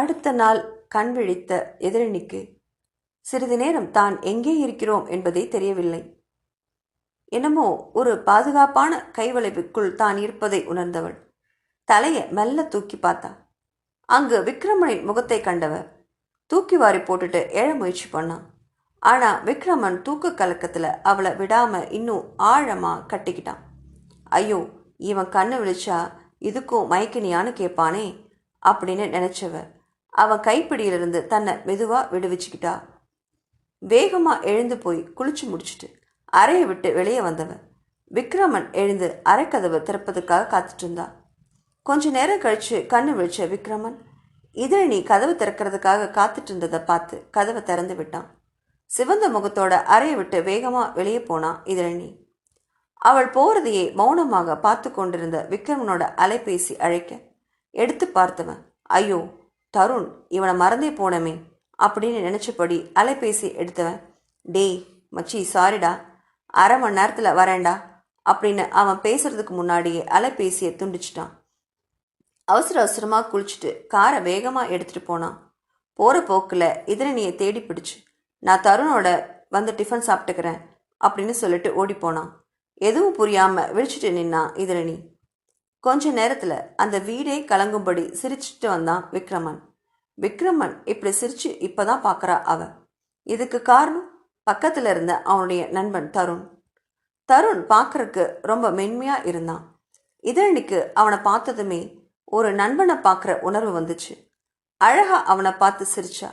அடுத்த நாள் கண் விழித்த எதிரணிக்கு சிறிது நேரம் தான் எங்கே இருக்கிறோம் என்பதே தெரியவில்லை. என்னமோ ஒரு பாதுகாப்பான கைவளைவுக்குள் தான் இருப்பதை உணர்ந்தவள். தலையை மெல்ல தூக்கி பார்த்தா. அங்கு விக்ரமனின் முகத்தை கண்டவர் தூக்கி வாரி போட்டுட்டு எழ முயற்சி பண்ணான். ஆனா விக்ரமன் தூக்க கலக்கத்துல அவளை விடாம இன்னும் ஆழமா கட்டிக்கிட்டான். ஐயோ இவன் கண்ணு விழிச்சா இதுக்கும் மயக்கினியான்னு கேட்பானே அப்படின்னு நினைச்சவ அவன் கைப்பிடியிலிருந்து தன்னை மெதுவாக விடுவிச்சுக்கிட்டா. வேகமாக எழுந்து போய் குளிச்சு முடிச்சுட்டு அறையை விட்டு வெளியே வந்தவன். விக்ரமன் எழுந்து அரைக்கதவை திறப்பதற்காக காத்துட்டு இருந்தா. கொஞ்ச நேரம் கழித்து கண்ணு விழிச்ச விக்ரமன் இதழி கதவு திறக்கிறதுக்காக காத்துட்டு இருந்ததை பார்த்து கதவை திறந்து விட்டான். சிவந்த முகத்தோட அறையை விட்டு வேகமாக வெளியே போனான் இதழனி அவள் போகிறதையே மௌனமாக பார்த்து கொண்டிருந்த விக்ரமனோட அலைபேசி அழைக்க எடுத்து பார்த்தவன் ஐயோ தருண் இவனை மறந்தே போனமே அப்படின்னு நினச்சபடி அலைபேசி எடுத்தவன் டேய் மச்சி சாரிடா அரை மணி நேரத்தில் வரேன்டா அப்படின்னு அவன் பேசுறதுக்கு முன்னாடியே அலைபேசியை துண்டிச்சிட்டான். அவசர அவசரமாக குளிச்சுட்டு காரை வேகமாக எடுத்துகிட்டு போனான். போகிற போக்கில் இதரணியை தேடி பிடிச்சு நான் தருணோட வந்து டிஃபன் சாப்பிட்டுக்கிறேன் அப்படின்னு சொல்லிட்டு ஓடிப்போனான் எதுவும் புரியாமல் விழிச்சிட்டு நின்னான் இதரணி கொஞ்ச நேரத்தில் அந்த வீடே கலங்கும்படி சிரிச்சிட்டு வந்தான் விக்ரமன். விக்ரமன் இப்படி சிரிச்சு இப்பதான் பார்க்கறா அவ. இதுக்கு காரணம் பக்கத்துல இருந்த அவனுடைய நண்பன் தருண். தருண் பார்க்கறக்கு ரொம்ப மென்மையா இருந்தான். இதரணிக்கு அவனை பார்த்ததுமே ஒரு நண்பனை பார்க்குற உணர்வு வந்துச்சு. அழகா அவனை பார்த்து சிரிச்சா.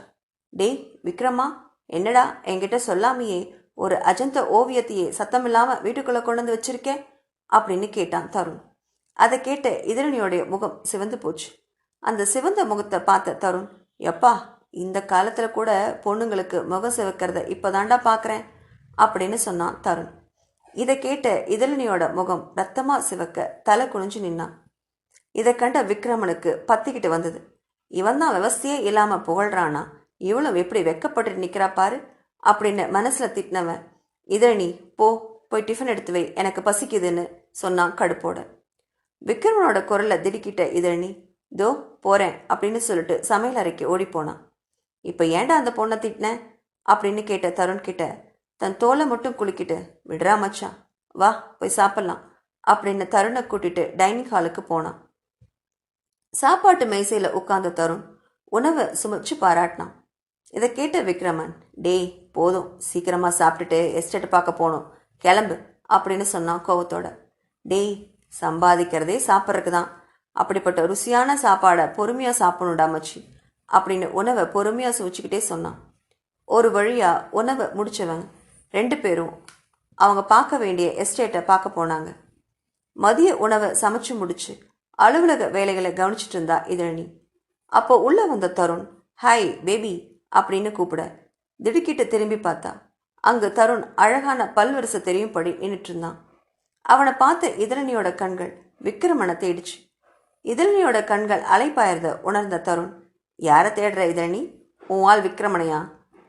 டேய் விக்ரமா என்னடா என்கிட்ட சொல்லாமையே ஒரு அஜந்த ஓவியத்தையே சத்தமில்லாமல் வீட்டுக்குள்ள கொண்டு வந்து வச்சிருக்க? அப்படின்னு கேட்டான் தருண். அதை கேட்ட இதழனியோடைய முகம் சிவந்து போச்சு. அந்த சிவந்த முகத்தை பார்த்த தருண் எப்பா இந்த காலத்தில் கூட பொண்ணுங்களுக்கு முகம் சிவக்கிறத இப்பதான்டா பார்க்குறேன் அப்படின்னு சொன்னான் தருண். இதை கேட்ட இதழினியோட முகம் ரத்தமாக சிவக்க தலை குனிஞ்சு நின்னான். இதை கண்ட விக்ரமனுக்கு பத்திக்கிட்டு வந்தது. இவன் தான் விவசாயே இல்லாமல் புகழ்றானா? இவளும் எப்படி வெக்கப்பட்டு நிற்கிறா பாரு அப்படின்னு மனசில் திட்டினவன். இதழி போ போய் டிஃபன் எடுத்து வை எனக்கு பசிக்குதுன்னு சொன்னான் கடுப்போட. விக்ரமனோட குரலை திடுக்கிட்ட இதழி தோ போறேன் அப்படின்னு சொல்லிட்டு சமையல் அறைக்கு ஓடிப்போனான் இப்போ ஏன்டா அந்த பொண்ணை திட்டின? அப்படின்னு கேட்ட தருண் கிட்ட தன் தோலை மட்டும் குலுக்கிட்டு விடுறா மச்சான் வா போய் சாப்பிட்லாம் அப்படின்னு தருணை கூட்டிட்டு டைனிங் ஹாலுக்கு போனான் சாப்பாட்டு மேசையில் உட்கார்ந்த தருண் உணவை சுமைச்சு பாராட்டினான். இதை கேட்ட விக்ரமன் டேய் போதும் சீக்கிரமாக சாப்பிட்டுட்டு எஸ்டேட் பார்க்க போகணும் கிளம்பு அப்படின்னு சொன்னான் கோவத்தோட. டேய் சம்பாதிக்கிறதே சாப்பிட்றதுக்கு தான் அப்படிப்பட்ட ருசியான சாப்பாடை பொறுமையாக சாப்பிடணும்டா மச்சி அப்படின்னு உணவை பொறுமையாக சுவைச்சிக்கிட்டே சொன்னான். ஒரு வழியாக உணவை முடிச்சவங்க ரெண்டு பேரும் அவங்க பார்க்க வேண்டிய எஸ்டேட்டை பார்க்க போனாங்க. மதிய உணவை சமைச்சு முடிச்சு அலுவலக வேலைகளை கவனிச்சிட்டு இருந்தா இதழி அப்போ உள்ள வந்த தருண் ஹாய் பேபி அப்படின்னு கூப்பிட திடுக்கிட்டு திரும்பி பார்த்தா அங்கு தருண் அழகான பல்வரிசை தெரியும்படி நின்றுட்டு இருந்தான். அவனை பார்த்த இதரணியோட கண்கள் விக்ரமனை தேடிச்சு. இதழனியோட கண்கள் அலைப்பாயறத உணர்ந்த தருண் யாரை தேடுற இதழனி உன் ஆள் விக்ரமனையா?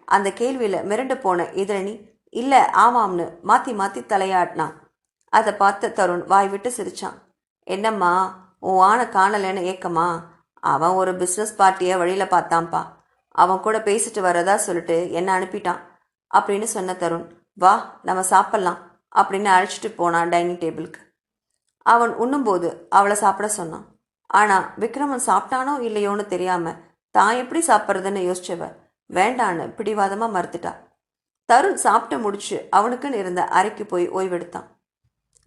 அந்த கேள்வியில் மிரண்டு போன இதழனி இல்லை ஆமாம்னு மாற்றி மாற்றி தலையாட்டினான். அதை பார்த்த தருண் வாய் விட்டு சிரிச்சான். என்னம்மா உன் ஆணை காணலைன்னு ஏக்கமா அவன் ஒரு பிஸ்னஸ் பார்ட்டியை வழியில் பார்த்தான்ப்பா. அவன் கூட பேசிட்டு வரதா சொல்லிட்டு என்ன அனுப்பிட்டான்? அப்படின்னு சொன்ன தருண் வா நம்ம சாப்பிட்லாம் அப்படின்னு அழைச்சிட்டு போனான் டைனிங் டேபிளுக்கு. அவன் உண்ணும்போது அவளை சாப்பிட சொன்னான். ஆனா விக்ரமன் சாப்பிட்டானோ இல்லையோன்னு தெரியாம தான் எப்படி சாப்பிட்றதுன்னு யோசிச்சவ? வேண்டான்னு பிடிவாதமா மறுத்துட்டா. தருண் சாப்பிட்டு முடிச்சு அவனுக்குன்னு இருந்த அறைக்கு போய் ஓய்வெடுத்தான்.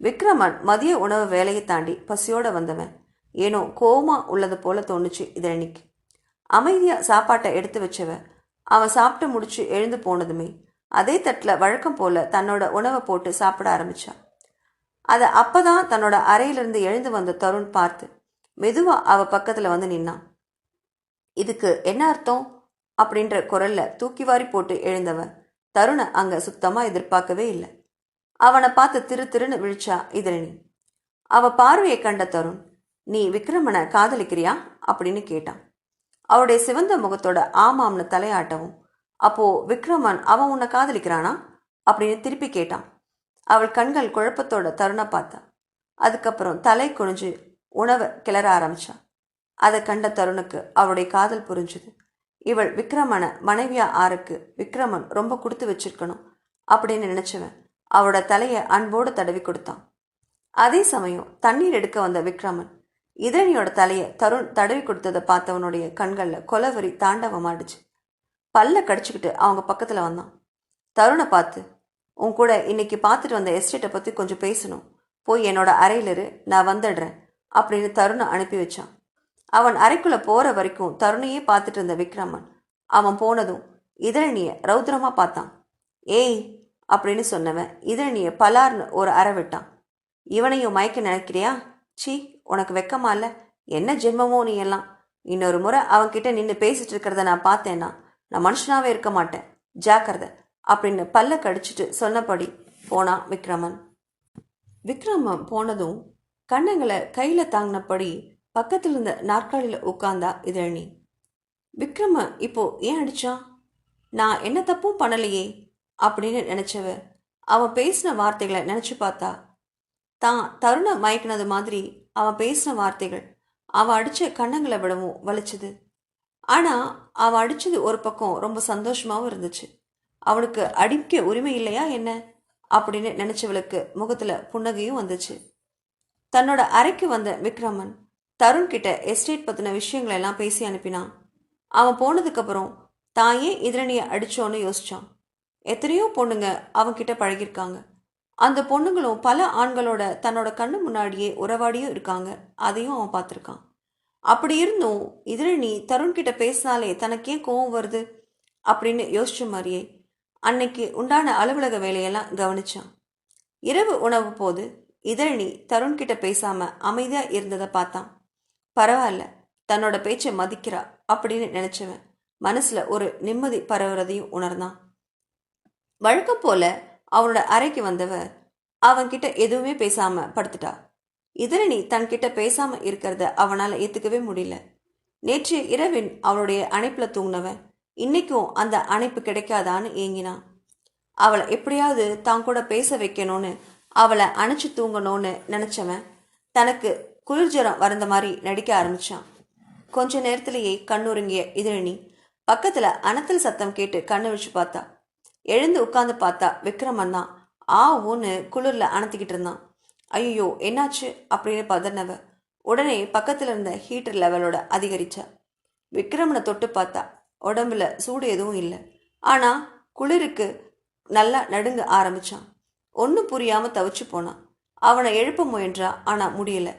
விக்ரமன் மதிய உணவு வேலையை தாண்டி பசியோட வந்தவன். ஏனோ கோமா உள்ளது போல தோணுச்சு இதழனிக்கு அமைதியா சாப்பாட்டை எடுத்து வச்சவ அவன் சாப்பிட்டு முடிச்சு எழுந்து போனதுமே அதே தட்டில் வழக்கம் போல தன்னோட உணவை போட்டு சாப்பிட ஆரம்பிச்சான் அதை அப்பதான் தன்னோட அறையிலிருந்து எழுந்து வந்த தருண் பார்த்து மெதுவா அவ பக்கத்துல வந்து நின்னான். இதுக்கு என்ன அர்த்தம்? அப்படின்ற குரல்ல தூக்கி வாரி போட்டு எழுந்தவன் தருணை அங்க சுத்தமா எதிர்பார்க்கவே இல்லை. அவனை பார்த்து திரு திருன்னு விழிச்சா இதழினி. அவ பார்வையை கண்ட தருண் நீ விக்ரமனை காதலிக்கிறியா? அப்படின்னு கேட்டான். அவளுடைய சிவந்த முகத்தோட ஆமாம்னு தலையாட்டவும் அப்போ விக்ரமன் அவன் உன்னை காதலிக்கிறானா? அப்படின்னு திருப்பி கேட்டான். அவள் கண்கள் குழப்பத்தோட தருணை பார்த்தா. அதுக்கப்புறம் தலை குனிஞ்சு உணவை கிளற ஆரம்பித்தான் அதை கண்ட தருணுக்கு அவளுடைய காதல் புரிஞ்சுது. இவள் விக்ரமனை மனைவியா ஆருக்கு விக்ரமன் ரொம்ப கொடுத்து வச்சிருக்கணும் அப்படின்னு நினச்சவன் அவளோட தலையை அன்போடு தடவி கொடுத்தான். அதே சமயம் தண்ணீர் எடுக்க வந்த விக்ரமன் இதழியோட தலையை தருண் தடவி கொடுத்ததை பார்த்தவனுடைய கண்களில் கொலவரி தாண்டவமாடுச்சு பல்ல கடிச்சுக்கிட்டு அவங்க பக்கத்தில் வந்தான். தருணை பார்த்து உன் கூட இன்னைக்கு பார்த்துட்டு வந்த எஸ்டேட்டை பற்றி கொஞ்சம் பேசணும். போய் என்னோட அறையிலிரு நான் வந்துடுறேன். அப்படின்னு தருணை அனுப்பி வச்சான். அவன் அறைக்குள்ளே போகிற வரைக்கும் தருணையே பார்த்துட்டு இருந்த விக்ரமன். அவன் போனதும் இதழனியை ரௌத்ரமாக பார்த்தான். ஏய் அப்படின்னு சொன்னவன் இதழனியை பலார்னு ஒரு அறை விட்டான். இவனையும் மயக்க நினைக்கிறியா? சீ உனக்கு வெக்கமா இல்லை? என்ன ஜென்மமோ நீ எல்லாம்? இன்னொரு முறை அவன்கிட்ட நின்று பேசிட்டு இருக்கிறத நான் பார்த்தேன்னா நான் மனுஷனாகவே இருக்க மாட்டேன். ஜாக்கிரதை அப்படின்னு பல்ல கடிச்சிட்டு சொன்னபடி போனான் விக்ரமன். விக்ரமன் போனதும் கண்ணங்களை கையில் தாங்கினபடி பக்கத்தில் இருந்த நாற்காலியில் உட்கார்ந்தா இதழனி விக்ரம இப்போ ஏன் அடிச்சான் நான் என்ன தப்பும் பண்ணலையே அப்படின்னு நினச்சவ. அவன் பேசின வார்த்தைகளை நினச்சி பார்த்தா தான் தருண மயக்கினது மாதிரி அவன் பேசின வார்த்தைகள். அவன் அடித்த கண்ணங்களை விடவும் வலிச்சுது. ஆனால் அவன் அடித்தது ஒரு பக்கம் ரொம்ப சந்தோஷமாகவும் இருந்துச்சு. அவனுக்கு அடிக்க உரிமை இல்லையா என்ன? அப்படின்னு நினச்சவளுக்கு முகத்தில் புன்னகையும் வந்துச்சு. தன்னோட அறைக்கு வந்த விக்ரமன் தருண் கிட்ட எஸ்டேட் பற்றின விஷயங்களை எல்லாம் பேசி அனுப்பினான். அவன் போனதுக்கப்புறம் தான் ஏன் இதரணியை அடித்தோன்னு யோசிச்சான். எத்தனையோ பொண்ணுங்க அவன்கிட்ட பழகியிருக்காங்க. அந்த பொண்ணுங்களும் பல ஆண்களோட தன்னோட கண்ணு முன்னாடியே உறவாடியும் இருக்காங்க. அதையும் அவன் பார்த்துருக்கான். அப்படி இருந்தும் இதரணி தருண் கிட்ட பேசினாலே தனக்கே கோவம் வருது அப்படின்னு யோசிச்ச மாதிரியே அன்னைக்கு உண்டான அலுவலக வேலையெல்லாம் கவனிச்சான். இரவு உணவு போது இதழனி தருண் கிட்ட பேசாம அமைதியா இருந்ததை பார்த்தான். பரவாயில்ல தன்னோட பேச்சை மதிக்கிறா அப்படின்னு நினைச்சவன் மனசுல ஒரு நிம்மதி பரவுறதையும் உணர்ந்தான். வழக்கம் போல அவனோட அறைக்கு வந்தவர் அவன்கிட்ட எதுவுமே பேசாம படுத்துட்டா. இதரணி தன்கிட்ட பேசாம இருக்கிறத அவனால ஏத்துக்கவே முடியல. நேற்று இரவின் அவளுடைய அணைப்புல தூங்கினவன் இன்னைக்கும் அந்த அணைப்பு கிடைக்காதான்னு ஏங்கினான். அவளை எப்படியாவது தான் கூட பேச வைக்கணும்னு அவளை அணைச்சி தூங்கணும்னு நினச்சவன் தனக்கு குளிர்ஜரம் வரந்த மாதிரி நடிக்க ஆரம்பிச்சான். கொஞ்ச நேரத்திலேயே கண்ணுருங்கிய இதழினி பக்கத்தில் அனத்தல் சத்தம் கேட்டு கண்ணு வச்சு பார்த்தா. எழுந்து உட்காந்து பார்த்தா விக்ரமன் தான். ஆ ஊன்னு குளிரில் அணத்திக்கிட்டு இருந்தான். ஐயோ என்னாச்சு? அப்படின்னு பதறினவ. உடனே பக்கத்தில் இருந்த ஹீட்டர் லெவலோட அதிகரிச்சா. விக்ரமனை தொட்டு பார்த்தா உடம்புல சூடு எதுவும் இல்லை. ஆனால் குளிருக்கு நல்லா நடுங்க ஆரம்பிச்சான். ஒன்றும் புரியாமல் தவிச்சு போனான் அவனை எழுப்ப முயன்றா ஆனால் முடியல.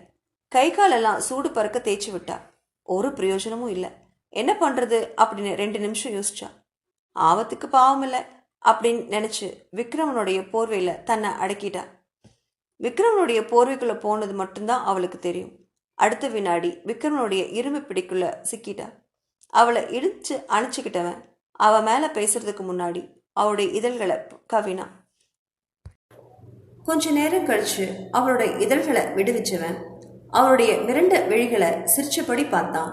கை காலெல்லாம் சூடு பறக்க தேய்ச்சி விட்டா. ஒரு பிரயோஜனமும் இல்லை. என்ன பண்ணுறது அப்படின்னு ரெண்டு நிமிஷம் யோசிச்சா. ஆபத்துக்கு பாவம் இல்லை அப்படின்னு நினச்சி விக்ரமனுடைய போர்வையில் தன்னை அடக்கிட்டா. விக்ரமனுடைய போர்வைக்குள்ளே போனது மட்டும்தான் அவளுக்கு தெரியும். அடுத்த வினாடி விக்ரமனுடைய இரும்பு பிடிக்குள்ள சிக்கிட்டா. அவளை இடிச்சு அணைச்சிக்கிட்டவன் அவள் மேலே பேசுறதுக்கு முன்னாடி அவளுடைய இதழ்களை கவினான் கொஞ்ச நேரம் கழிச்சு அவளோட இதழ்களை விடுவிச்சவன். அவளுடைய மிரண்ட விழிகளை சிரிச்சபடி பார்த்தான்.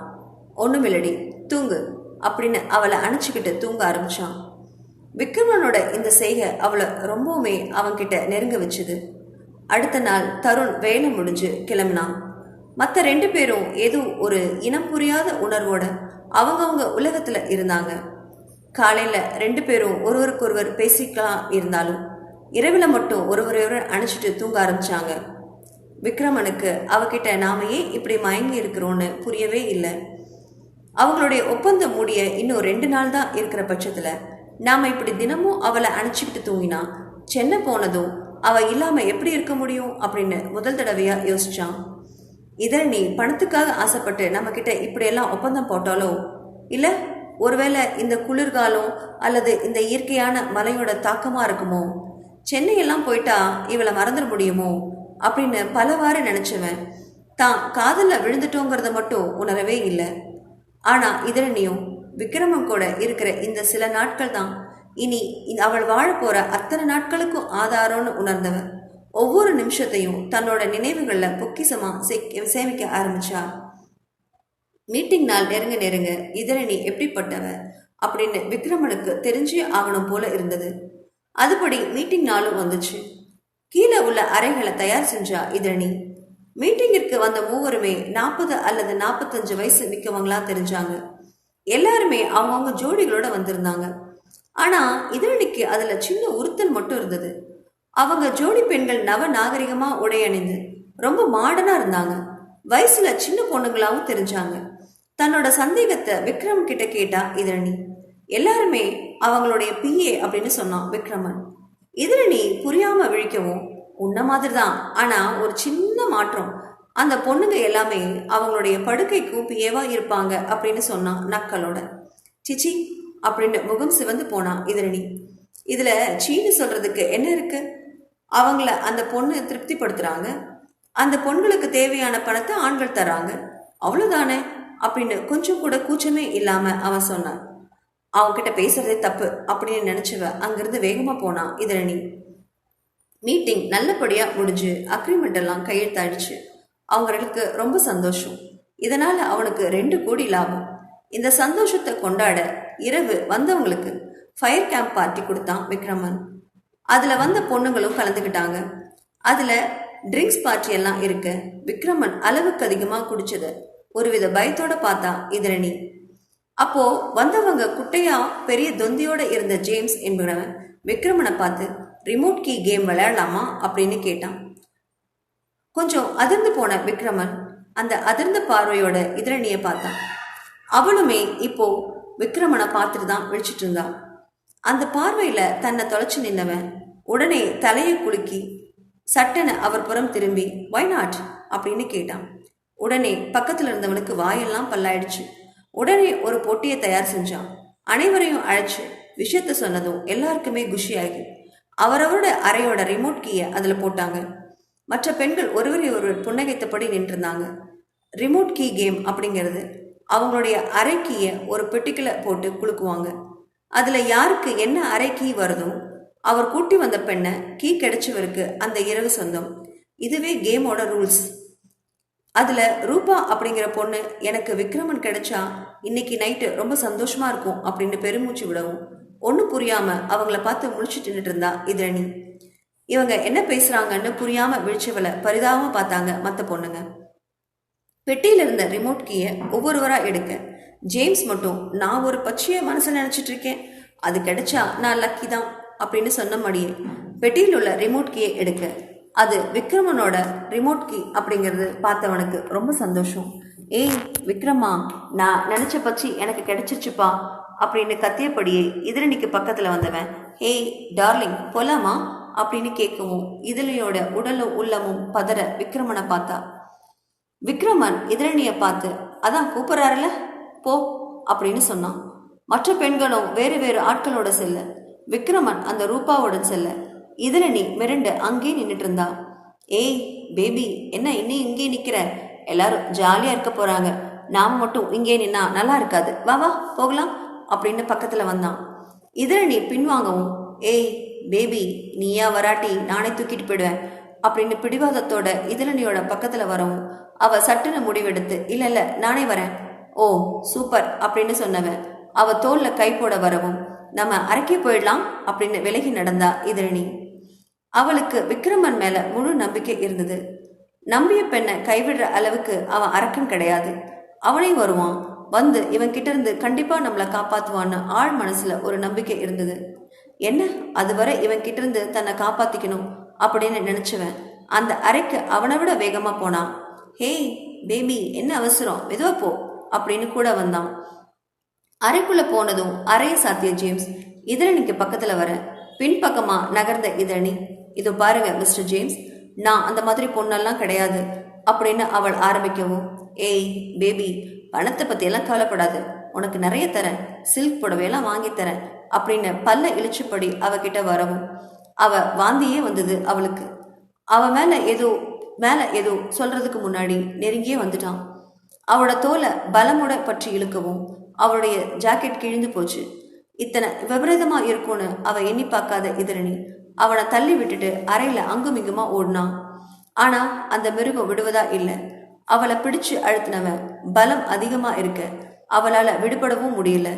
ஒன்றுமில்லடி தூங்கு அப்படின்னு அவளை அணைச்சிக்கிட்டு தூங்க ஆரம்பிச்சான். விக்ரமனோட இந்த செய்கை அவளை ரொம்பவுமே அவன்கிட்ட நெருங்க வச்சுது. அடுத்த நாள் தருண் வேலை முடிஞ்சு கிளம்பினான். மற்ற ரெண்டு பேரும் ஏதோ ஒரு இனம் புரியாத உணர்வோட அவங்கவுங்க உலகத்தில் இருந்தாங்க. காலையில் ரெண்டு பேரும் ஒருவருக்கொருவர் பேசிக்கலாம் இருந்தாலும் இரவில் மட்டும் ஒருவரையொரு அணைச்சிட்டு தூங்க ஆரம்பிச்சாங்க. விக்ரமனுக்கு அவகிட்ட நாம ஏன் இப்படி மயங்கி இருக்கிறோன்னு புரியவே இல்லை. அவங்களுடைய ஒப்பந்தம் முடிய இன்னும் ரெண்டு நாள் தான் இருக்கிற பட்சத்தில் நாம் இப்படி தினமும் அவளை அணைச்சிக்கிட்டு தூங்கினா சென்னை போனதும் அவள் இல்லாமல் எப்படி இருக்க முடியும் அப்படின்னு முதல் தடவையா யோசிச்சான். நீ பணத்துக்காக ஆசைப்பட்டு நம்மக்கிட்ட இப்படியெல்லாம் ஒப்பந்தம் போட்டாலோ? இல்லை ஒருவேளை இந்த குளிர்காலம் அல்லது இந்த இயற்கையான மலையோட தாக்கமாக இருக்குமோ? சென்னையெல்லாம் போயிட்டா இவளை மறந்துட முடியுமோ? அப்படின்னு பலவாறு நினச்சவன் தான் காதலில் விழுந்துட்டோங்கிறத மட்டும் உணரவே இல்லை. ஆனால் இதரணியும் விக்ரமம் கூட இருக்கிற இந்த சில நாட்கள் தான். இனி இந்த அவள் வாழ போகிற அத்தனை நாட்களுக்கும் ஆதாரம்னு உணர்ந்தவன் ஒவ்வொரு நிமிஷத்தையும் தன்னோட நினைவுகளில் பொக்கிசமாக சே- சேமிக்க ஆரம்பிச்சா. மீட்டிங் நாள் நெருங்க நெருங்க இதரணி எப்படிப்பட்டவ? அப்படின்னு விக்ரமனுக்கு தெரிஞ்சே ஆகணும் போல இருந்தது. அதுபடி மீட்டிங் நாளும் வந்துச்சு. கீழே உள்ள அறைகளை தயார் செஞ்சா இதரணி. மீட்டிங்கிற்கு வந்த மூவருமே நாற்பது அல்லது நாற்பத்தஞ்சு வயசு மிக்கவங்களா தெரிஞ்சாங்க. எல்லாருமே அவங்கவுங்க ஜோடிகளோட வந்திருந்தாங்க. ஆனா இதழனிக்கு அதுல சின்ன உறுத்தல் மட்டும் இருந்தது. அவங்க ஜோடி பெண்கள் நவ நாகரிகமா உடையணிந்து ரொம்ப மாடனா இருந்தாங்க. வயசுல சின்ன பொண்ணுங்களாவும் தெரிஞ்சாங்க. தன்னோட சந்தேகத்தை விக்ரம் கிட்ட கேட்டா இதழனி எல்லாருமே அவங்களுடைய பிஏ அப்படின்னு சொன்னான் விக்ரமன். இதழனி புரியாம விழிக்கவும் உன்ன மாதிரி தான் ஆனா ஒரு சின்ன மாற்றம். அந்த பொண்ணுங்க எல்லாமே அவங்களுடைய படுக்கைக்கும் பிஏவா இருப்பாங்க அப்படின்னு சொன்னான் நக்கலோட. சிச்சி அப்படின்னு முகம் சிவந்து போனான் இதரணி இதுல சீனு சொல்றதுக்கு என்ன இருக்கு? அவங்கள அந்த பொண்ணு திருப்திப்படுத்துறாங்க. அந்த பொண்களுக்கு தேவையான பணத்தை ஆண்கள் தராங்க அவ்வளோதானே அப்படின்னு கொஞ்சம் கூட கூச்சமே இல்லாம அவன் சொன்னான். அவங்கிட்ட பேசுறதே தப்பு அப்படின்னு நினைச்சவ அங்கிருந்து வேகமா போனான் இதரணி மீட்டிங் நல்லபடியா முடிஞ்சு அக்ரிமெண்ட் எல்லாம் கையெழுத்தாயிடுச்சு அவங்களுக்கு ரொம்ப சந்தோஷம். இதனால அவனுக்கு ரெண்டு கோடி லாபம். இந்த சந்தோஷத்தை கொண்டாட இரவு வந்தவங்களுக்கு ஃபயர் கேம்ப் பார்ட்டி கொடுத்தான் விக்ரமன். அதில் வந்த பொண்ணுங்களும் கலந்துக்கிட்டாங்க. அதில் ட்ரிங்க்ஸ் பார்ட்டி எல்லாம் இருக்கு. விக்ரமன் அளவுக்கு அதிகமாக குடிச்சதை. ஒருவித பயத்தோட பார்த்தா இதரணி அப்போ வந்தவங்க குட்டையா பெரிய தொந்தியோட இருந்த ஜேம்ஸ் என்பவன் விக்ரமனை பார்த்து ரிமோட் கீ கேம் விளையாடலாமா? அப்படின்னு கேட்டான். கொஞ்சம் அதிர்ந்து போன விக்ரமன் அந்த அதிர்ந்த பார்வையோட இதரணியை பார்த்தான். அவளுமே இப்போ விக்ரமனை பார்த்துட்டு தான் விழிச்சிட்டு இருந்தாள் அந்த பார்வையில தன்னை தொலைச்சு நின்னவன் உடனே தலையை குலுக்கி சட்டனை அவர் புறம் திரும்பி ஒய் நாட் அப்படின்னு கேட்டான். உடனே பக்கத்தில் இருந்தவனுக்கு வாயெல்லாம் பல்லாயிடுச்சு. உடனே ஒரு போட்டியை தயார் செஞ்சான். அனைவரையும் அழைச்சு விஷயத்த சொன்னதும் எல்லாருக்குமே குஷியாகி அவரவரோட அறையோட ரிமோட் கீயை அதில் போட்டாங்க. மற்ற பெண்கள் ஒருவரை ஒருவர் புன்னகைத்தபடி நின்றிருந்தாங்க. ரிமோட் கீ கேம் அப்படிங்கிறது அவங்களுடைய அரை கீயை ஒரு பெட்டிக்கில் போட்டு குலுக்குவாங்க. அதில் யாருக்கு என்ன அரை கீ வருதோ அவர் கூட்டி வந்த பெண்ணை கீ கிடைச்சவருக்கு அந்த இரவு சொந்தம். இதுவே கேமோட ரூல்ஸ் அதில் ரூபா அப்படிங்கிற பொண்ணு எனக்கு விக்ரமன் கிடைச்சா இன்னைக்கு நைட்டு ரொம்ப சந்தோஷமா இருக்கும் அப்படின்னு பெருமூச்சு விடவும். ஒன்றும் புரியாமல் அவங்கள பார்த்து முழிச்சுட்டு நின்றுட்டு இருந்தா இதரணி. இவங்க என்ன பேசுகிறாங்கன்னு புரியாமல் விழிச்சவளை பரிதாபமாக பார்த்தாங்க மற்ற பொண்ணுங்க. பெட்டியில் இருந்த ரிமோட் கீயை ஒவ்வொருவராக எடுக்க. ஜேம்ஸ் மட்டும் நான் ஒரு பச்சையை மனசில் நினச்சிட்டு இருக்கேன். அது கிடைச்சா நான் லக்கி தான் அப்படின்னு சொன்ன மடியே பெட்டியில் உள்ள ரிமோட் கீயை எடுக்க. அது விக்ரமனோட ரிமோட் கீ அப்படிங்கிறது பார்த்தவனுக்கு ரொம்ப சந்தோஷம். ஏய் விக்ரமா நான் நினச்ச பச்சி எனக்கு கிடைச்சிருச்சுப்பா அப்படின்னு கத்தியபடியே இதரணிக்கு பக்கத்தில் வந்தவன் ஏய் டார்லிங் போலாமா? அப்படின்னு கேட்கவும் இதழியோட உடலும் உள்ளமும் பதற விக்ரமனை பார்த்தா. விக்ரமன் இதரணியை பார்த்து அதான் கூப்பிட்றாருல போ அப்படின்னு சொன்னான். மற்ற பெண்களும் வேறு வேறு ஆட்களோட செல்ல. விக்ரமன் அந்த ரூபாவோட செல்ல. இதரணி மிரண்டு அங்கேயே நின்றுட்டு இருந்தா ஏய் பேபி என்ன இன்னும் இங்கே நிற்கிற எல்லாரும் ஜாலியாக இருக்க போகிறாங்க நாம் மட்டும் இங்கே நின்னா நல்லா இருக்காது. வா வா போகலாம் அப்படின்னு பக்கத்தில் வந்தான். இதரணி பின்வாங்கவும் ஏய் பேபி நீயா வராட்டி நானே தூக்கிட்டு போயிடுவேன் அப்படின்னு பிடிவாதத்தோட இதழனியோட பக்கத்தில் வரவும் அவ சட்டுன்னு முடிவெடுத்து இல்லை இல்லை நானே வரேன். ஓ சூப்பர் அப்படின்னு சொன்னவன். அவ தோல்ல கை போட வரவும் நம்ம அரைக்கி போயிடலாம் அப்படின்னு விலகி நடந்தா இதழனி அவளுக்கு விக்ரமன் மேல முழு நம்பிக்கை இருந்தது. நம்பிய பெண்ணை கைவிடுற அளவுக்கு அவன் அரக்கன் கிடையாது. அவனே வருவான். வந்து இவன் கிட்ட இருந்து கண்டிப்பா நம்மளை காப்பாத்துவான்னு ஆழ் மனசுல ஒரு நம்பிக்கை இருந்தது. என்ன? அதுவரை இவன் கிட்ட இருந்து தன்னை காப்பாத்திக்கணும் அப்படின்னு நினைச்சவன். அந்த அறைக்கு அவனை விட வேகமா போனான். ஹேய் பேபி என்ன அவசரம்? மெதுவா போ அப்படின்னு கூட வந்தான். அறைக்குள்ள போனதும் அறைய சாத்திய ஜேம்ஸ் இதழனிக்கு பக்கத்துல வர? பின்பக்கமா நகர்ந்த இதழனி இதோ பாருங்க மிஸ்டர் ஜேம்ஸ் நான் அந்த மாதிரி பொண்ணெல்லாம் கிடையாது அப்படின்னு அவள் ஆரம்பிக்கவும் ஏய் பேபி பணத்தை பற்றியெல்லாம் கவலைப்படாது. உனக்கு நிறைய தரேன். சில்க் புடவையெல்லாம் வாங்கி தரேன். அப்படின்னு பல்ல இழிச்சுப்படி அவகிட்ட வரவும். அவ வாந்தியே வந்தது அவளுக்கு. அவ மேல ஏதோ மேல ஏதோ சொல்றதுக்கு முன்னாடி நெருங்கியே வந்துட்டான். அவளோட தோலை பலமுட பற்றி இழுக்கவும் அவளுடைய ஜாக்கெட் கிழிந்து போச்சு. இத்தனை விபரீதமா இருக்கும்னு அவ எண்ணி பார்க்காத எதிரணி அவனை தள்ளி விட்டுட்டு அறையில அங்குமிங்குமா ஓடினான் ஆனா அந்த மிருகம் விடுவதா இல்லை. அவளை பிடிச்சு அழுத்தினவன் பலம் அதிகமா இருக்க அவளால விடுபடவும் முடியல.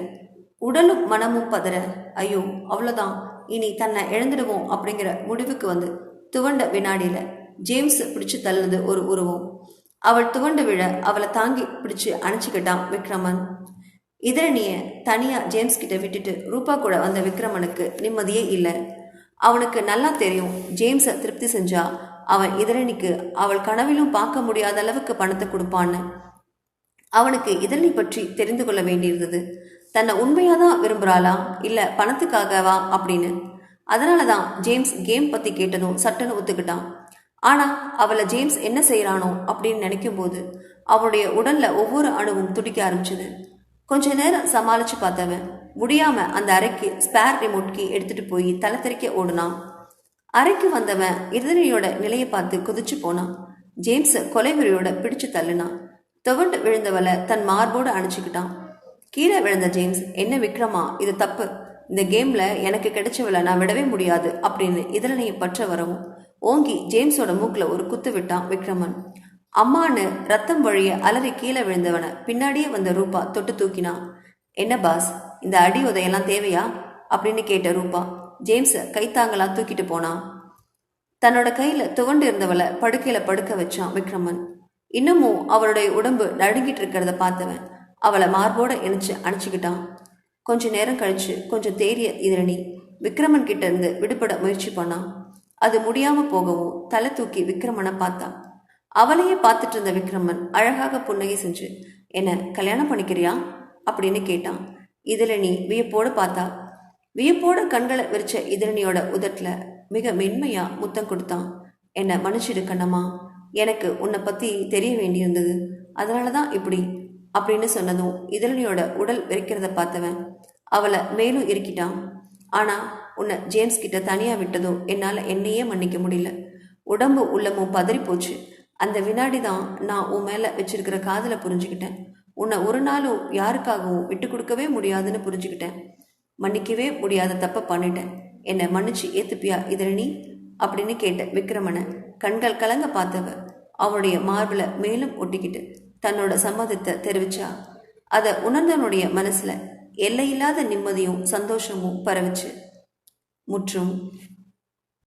உடலும் மனமும் பதற. ஐயோ அவ்வளோதான் இனி தன்னை இழந்துடுவோம் அப்படிங்கிற முடிவுக்கு வந்து துவண்ட வினாடியில ஜேம்ஸ் பிடிச்சு தள்ளுனது ஒரு உருவம். அவள் துவண்டு விழ அவளை தாங்கி பிடிச்சு அணைச்சிக்கிட்டான் விக்ரமன். இதரணிய தனியா ஜேம்ஸ் கிட்ட விட்டுட்டு ரூபா கூட வந்த விக்ரமனுக்கு நிம்மதியே இல்லை. அவனுக்கு நல்லா தெரியும். ஜேம்ஸை திருப்தி செஞ்சா அவன் இதரணிக்கு அவள் கனவிலும் பார்க்க முடியாத அளவுக்கு பணத்தை கொடுப்பான்னு. அவனுக்கு இதழி பற்றி தெரிந்து கொள்ள வேண்டியிருந்தது. தன்னை உண்மையாக தான் விரும்புகிறாளா இல்லை பணத்துக்காகவா அப்படின்னு. அதனால தான் ஜேம்ஸ் கேம் பற்றி கேட்டதும் சட்டுன்னு ஒத்துக்கிட்டான். ஆனால் அவளை ஜேம்ஸ் என்ன செய்கிறானோ அப்படின்னு நினைக்கும்போது அவனுடைய அவளுடைய ஒவ்வொரு அணுவும் துடிக்க ஆரம்பிச்சது. கொஞ்ச நேரம் சமாளிச்சு பார்த்தவன் முடியாம அந்த அறைக்கு ஸ்பேர் ரிமோட் கீ எடுத்துட்டு போய் தலை ஓடுனான். அறைக்கு வந்தவன் இருதனையோட நிலையை பார்த்து குதிச்சு போனான். ஜேம்ஸ் கொலைவெறியோட பிடிச்சு தள்ளுனான். துவண்டு விழுந்தவளை தன் மார்போடு அணைச்சிக்கிட்டான். கீழே விழுந்த ஜேம்ஸ் என்ன விக்ரமா இது தப்பு. இந்த கேம்ல எனக்கு கிடைச்சவளை நான் விடவே முடியாது அப்படின்னு இதழனையை பற்ற வரவும் ஓங்கி ஜேம்ஸோட மூக்கில் ஒரு குத்து விட்டான் விக்ரமன். அம்மான்னு ரத்தம் வழிய அலறி கீழே விழுந்தவன. பின்னாடியே வந்த ரூபா தொட்டு தூக்கினான் என்ன பாஸ் இந்த அடி உதையெல்லாம் தேவையா? அப்படின்னு கேட்ட ரூபா. ஜேம்ஸை கைத்தாங்களா? தூக்கிட்டு போனான் தன்னோட கையில துவண்டு இருந்தவளை படுக்கையில படுக்க வச்சான் விக்ரமன். இன்னமும் அவளுடைய உடம்பு நடுங்கிட்டு இருக்கிறத பார்த்தவன் அவளை மார்போட இணைச்சு அணைச்சிக்கிட்டான். கொஞ்ச நேரம் கழிச்சு கொஞ்சம் தேறிய இதரணி விக்ரமன் கிட்ட இருந்து விடுபட முயற்சி பண்ணான் அது முடியாம போகவும் தலை தூக்கி விக்ரமனை பார்த்தான் அவளையே பார்த்துட்டு இருந்த விக்ரமன் அழகாக புன்னகை செஞ்சு என்ன கல்யாணம் பண்ணிக்கிறியா? அப்படின்னு கேட்டான். இதழனி வியப்போடு பார்த்தா? வியப்போட கண்களை விரிச்ச இதழனியோட உதட்டில் மிக மென்மையா முத்தம் கொடுத்தான். என்ன மன்னிச்சிடு கண்ணம்மா. எனக்கு உன்னை பற்றி தெரிய வேண்டியிருந்தது. அதனால தான் இப்படி அப்படின்னு சொன்னதும் இதழனியோட உடல் வெறிக்கிறத பார்த்தவன் அவளை மேலும் இருக்கிட்டான் ஆனால் உன்னை ஜேம்ஸ் கிட்ட தனியாக விட்டதோ என்னால் என்னையே மன்னிக்க முடியல. உடம்பு உள்ளமும் பதறி போச்சு அந்த வினாடி தான் நான் உன் மேலே வச்சிருக்கிற காதலை புரிஞ்சுக்கிட்டேன். உன்னை ஒரு நாளும் யாருக்காகவும் விட்டு கொடுக்கவே முடியாதுன்னு புரிஞ்சுக்கிட்டேன். மன்னிக்கவே முடியாத தப்பை பண்ணிட்டேன். என்னை மன்னிச்சு ஏத்துப்பியா இதரணி அப்படின்னு கேட்ட விக்ரமனை கண்கள் கலங்க பார்த்தவ அவனுடைய மார்பில் மேலும் ஒட்டிக்கிட்டு தன்னோட சம்மதத்தை தெரிவிச்சா. அதை உணர்ந்தவனுடைய மனசில் எல்லையில்லாத நிம்மதியும் சந்தோஷமும் பரவிச்சு. முற்றும்